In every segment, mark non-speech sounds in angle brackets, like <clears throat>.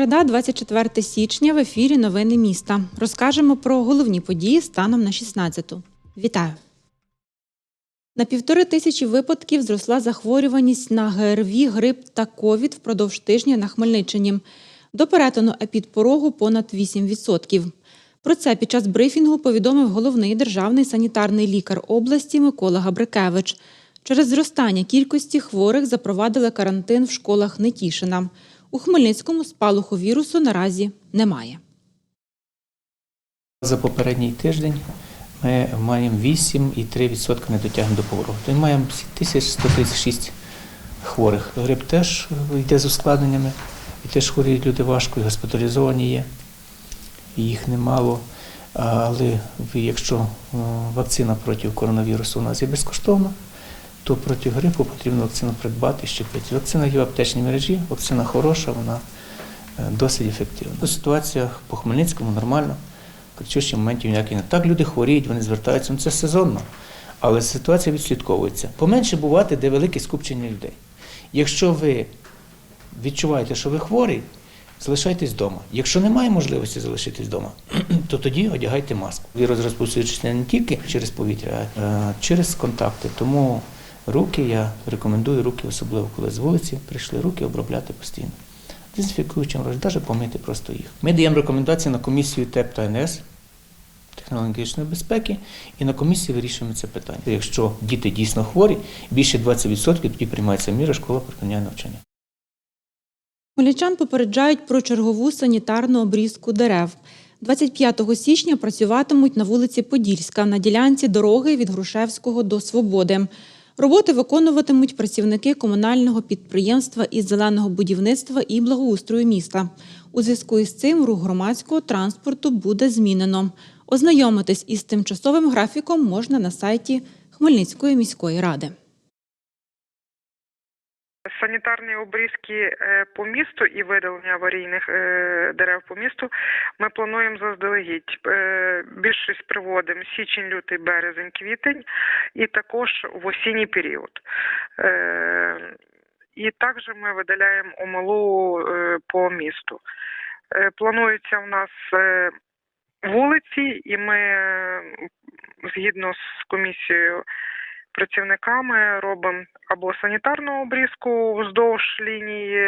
Середа, 24 січня. В ефірі Новини міста. Розкажемо про головні події станом на 16-ту. Вітаю! На півтори тисячі випадків зросла захворюваність на ГРВІ, грип та ковід впродовж тижня на Хмельниччині. До перетину епідпорогу понад 8%. Про це під час брифінгу повідомив головний державний санітарний лікар області Микола Габрикевич. Через зростання кількості хворих запровадили карантин в школах Нетішина. У Хмельницькому спалаху вірусу наразі немає. За попередній тиждень ми маємо 8,3% недотягнень до повороту. Ми маємо 1136 хворих. Грип теж йде з ускладненнями, теж хворіють люди важко, і госпіталізовані є, і їх немало. Але якщо е, вакцина проти коронавірусу у нас є безкоштовна, то проти грипу потрібно вакцину придбати і щепити. Вакцина є в аптечній мережі, вакцина хороша, вона е, досить ефективна. Ситуація по Хмельницькому нормальна кричущих моментів ніяких не так. Люди хворіють, вони звертаються. Ну це сезонно, але ситуація відслідковується. Поменше бувати, де велике скупчення людей. Якщо ви відчуваєте, що ви хворий, залишайтесь вдома. Якщо немає можливості залишитись вдома, <clears throat> то тоді одягайте маску. Вірус розповсюджується не тільки через повітря, а через контакти. Тому руки я рекомендую руки, особливо коли з вулиці прийшли, руки обробляти постійно. Дезінфікуючим навіть помити просто їх. Ми даємо рекомендації на комісію ТЕП та НС технологічної безпеки, і на комісії вирішуємо це питання. Якщо діти дійсно хворі, більше 20% тоді приймається міра, школа припиняє навчання. Хмельничан попереджають про чергову санітарну обрізку дерев. 25 січня працюватимуть на вулиці Подільська на ділянці дороги від Грушевського до Свободи. Роботи виконуватимуть працівники комунального підприємства із зеленого будівництва і благоустрою міста. У зв'язку із цим рух громадського транспорту буде змінено. Ознайомитись із тимчасовим графіком можна на сайті Хмельницької міської ради. Санітарні обрізки е, по місту і видалення аварійних е, дерев по місту ми плануємо заздалегідь. Е, Більшість приводимо січень, лютий, березень, квітень і також в осінній період. І також ми видаляємо омалу е, по місту. Планується у нас вулиці, і ми згідно з комісією працівниками робимо або санітарну обрізку вздовж лінії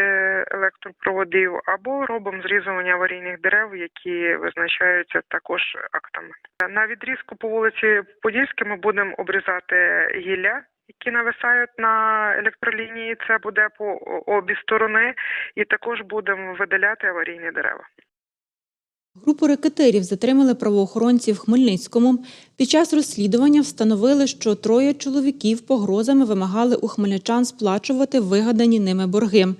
електропроводів, або робимо зрізування аварійних дерев, які визначаються також актами. На відрізку по вулиці Подільській ми будемо обрізати гілля. Які нависають на електролінії, це буде по обі сторони, і також будемо видаляти аварійні дерева. Групу рекетирів затримали правоохоронці в Хмельницькому. Під час розслідування встановили, що троє чоловіків погрозами вимагали у хмельничан сплачувати вигадані ними борги.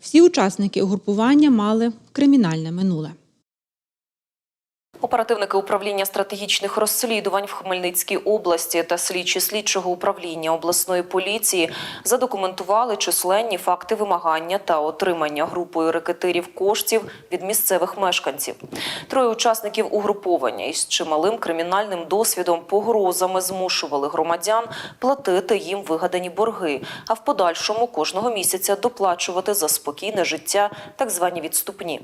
Всі учасники угрупування мали кримінальне минуле. Оперативники управління стратегічних розслідувань в Хмельницькій області та слідчі слідчого управління обласної поліції задокументували численні факти вимагання та отримання групою рекетирів коштів від місцевих мешканців. Троє учасників угруповання із чималим кримінальним досвідом погрозами змушували громадян платити їм вигадані борги, а в подальшому кожного місяця доплачувати за спокійне життя так звані відступні.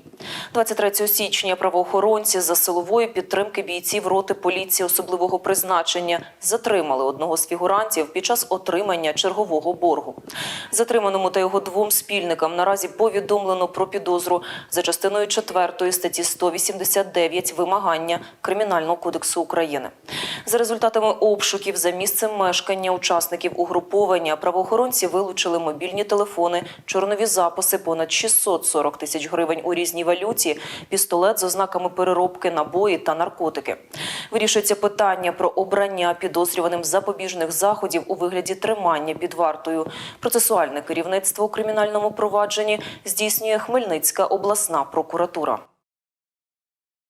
23 січня правоохоронці за силової підтримки бійців роти поліції особливого призначення затримали одного з фігурантів під час отримання чергового боргу. Затриманому та його двом спільникам наразі повідомлено про підозру за частиною 4 статті 189 вимагання Кримінального кодексу України. За результатами обшуків за місцем мешкання учасників угруповання правоохоронці вилучили мобільні телефони, чорнові записи, понад 640 тисяч гривень у різній валюті, пістолет з ознаками переробки, набої та наркотики. Вирішується питання про обрання підозрюваним запобіжних заходів у вигляді тримання під вартою. Процесуальне керівництво у кримінальному провадженні здійснює Хмельницька обласна прокуратура.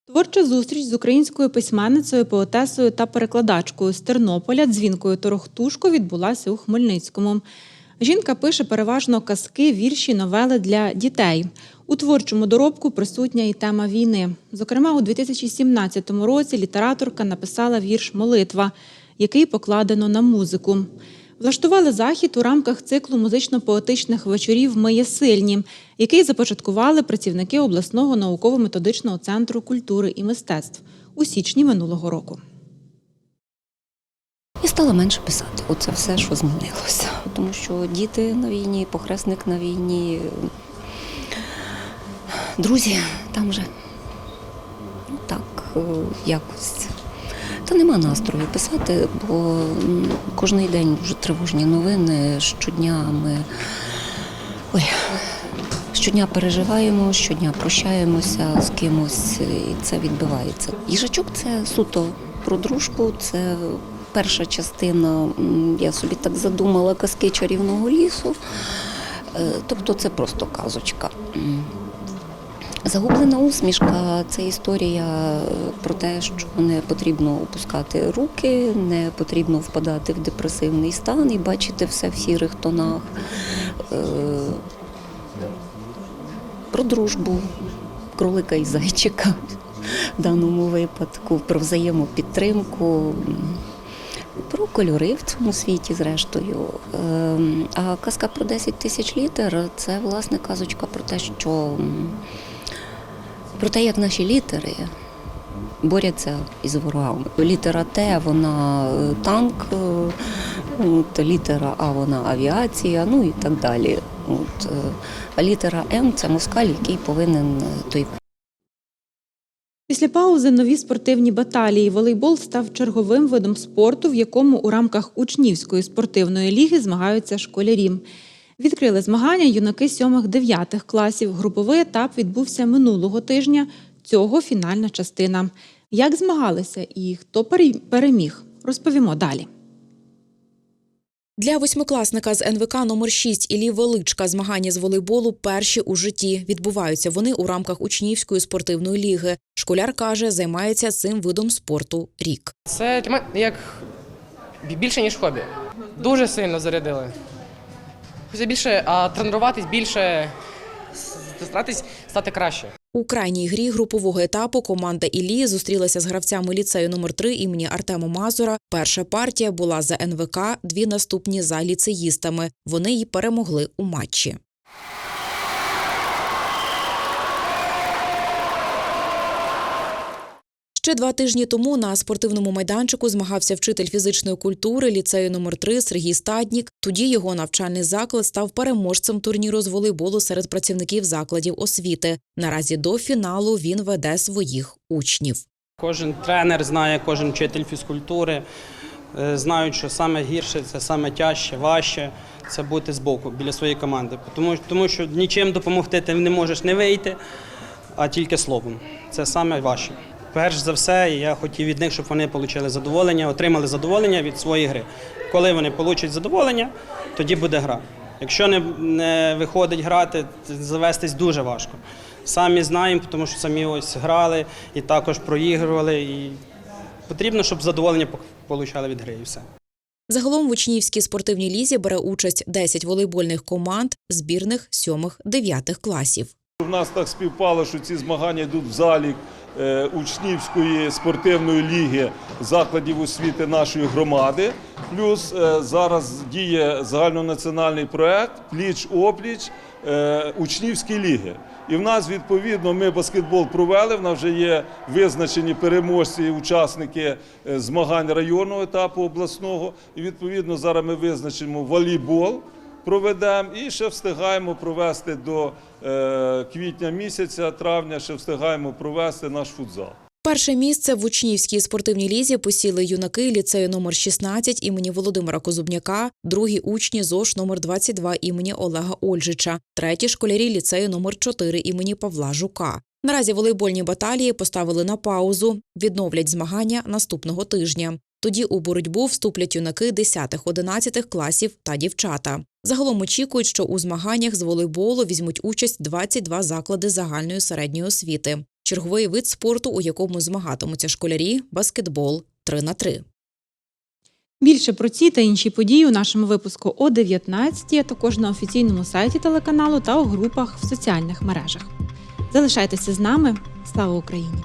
Творча зустріч з українською письменницею, поетесою та перекладачкою з Тернополя Дзвінкою Торохтушко відбулася у Хмельницькому. Жінка пише переважно казки, вірші, новели для дітей. У творчому доробку присутня і тема війни. Зокрема, у 2017 році літераторка написала вірш Молитва, який покладено на музику. Влаштували захід у рамках циклу музично-поетичних вечорів Ми є сильні, який започаткували працівники обласного науково-методичного центру культури і мистецтв у січні минулого року. І стала менше писати. Оце все, що змінилося. Тому що діти на війні, похресник на війні, друзі там же. Ну так, е, якось. Та нема настрою писати, бо кожен день дуже тривожні новини. Щодня ми ой, щодня переживаємо, щодня прощаємося з кимось, і це відбивається. Їжачок це суто про дружбу, це перша частина, я собі так задумала, казки чарівного лісу. Е, Тобто це просто казочка. Загублена усмішка це історія е, про те, що не потрібно опускати руки, не потрібно впадати в депресивний стан і бачити все в сірих тонах. Е, Про дружбу кролика і зайчика в даному випадку, про взаємопідтримку. Про кольори в цьому світі, зрештою. Ем, А казка про 10 тисяч літер це власне казочка про те, що про те, як наші літери борються із ворогами. Літера Т, вона е, танк, е, от, літера А, вона авіація, ну і так далі. От, е, а літера М це москаль, який повинен той Після паузи нові спортивні баталії. Волейбол став черговим видом спорту, в якому у рамках учнівської спортивної ліги змагаються школярі. Відкрили змагання юнаки 7-9 класів. Груповий етап відбувся минулого тижня. Цього фінальна частина. Як змагалися і хто переміг, розповімо далі. Для восьмикласника з НВК номер 6 Іллі Величка змагання з волейболу перші у житті. Відбуваються вони у рамках учнівської спортивної ліги. Школяр каже, займається цим видом спорту рік. Це для мене як більше, ніж хобі. Дуже сильно зарядили. Хочеться більше, а тренуватись більше, старатись стати краще. У крайній грі групового етапу команда Ілії зустрілася з гравцями ліцею номер 3 імені Артема Мазура. Перша партія була за НВК, дві наступні за ліцеїстами. Вони й перемогли у матчі. Ще два тижні тому на спортивному майданчику змагався вчитель фізичної культури ліцею номер 3 Сергій Стаднік. Тоді його навчальний заклад став переможцем турніру з волейболу серед працівників закладів освіти. Наразі до фіналу він веде своїх учнів. Кожен тренер знає, кожен вчитель фізкультури е, знають, що саме гірше, це саме тяжче, важче це бути збоку біля своєї команди. Тому, тому що нічим допомогти ти не можеш не вийти, а тільки словом. Це саме важче. Перш за все, я хотів від них, щоб вони отримали задоволення, отримали задоволення від своєї гри. Коли вони отримають задоволення, тоді буде гра. Якщо не, не виходить грати, завестись дуже важко. Самі знаємо, тому що самі ось грали і також проігрували. І потрібно, щоб задоволення отримали від гри і все. Загалом в учнівській спортивній лізі бере участь 10 волейбольних команд збірних 7-9 класів. У нас так співпало, що ці змагання йдуть в залік е, учнівської спортивної ліги закладів освіти нашої громади. Плюс е, зараз діє загальнонаціональний проект Пліч-опліч е, учнівські ліги. І в нас відповідно ми баскетбол провели. В нас вже є визначені переможці і учасники е, змагань районного етапу обласного. І відповідно зараз ми визначимо волейбол проведемо і ще встигаємо провести до е, квітня місяця, травня, ще встигаємо провести наш футзал. Перше місце в учнівській спортивній лізі посіли юнаки ліцею номер 16 імені Володимира Козубняка, другі учні ЗОШ номер 22 імені Олега Ольжича, треті школярі ліцею номер 4 імені Павла Жука. Наразі волейбольні баталії поставили на паузу, відновлять змагання наступного тижня. Тоді у боротьбу вступлять юнаки 10-11 класів та дівчата. Загалом очікують, що у змаганнях з волейболу візьмуть участь 22 заклади загальної середньої освіти. Черговий вид спорту, у якому змагатимуться школярі баскетбол 3 на 3 Більше про ці та інші події у нашому випуску о 19, а також на офіційному сайті телеканалу та у групах в соціальних мережах. Залишайтеся з нами. Слава Україні!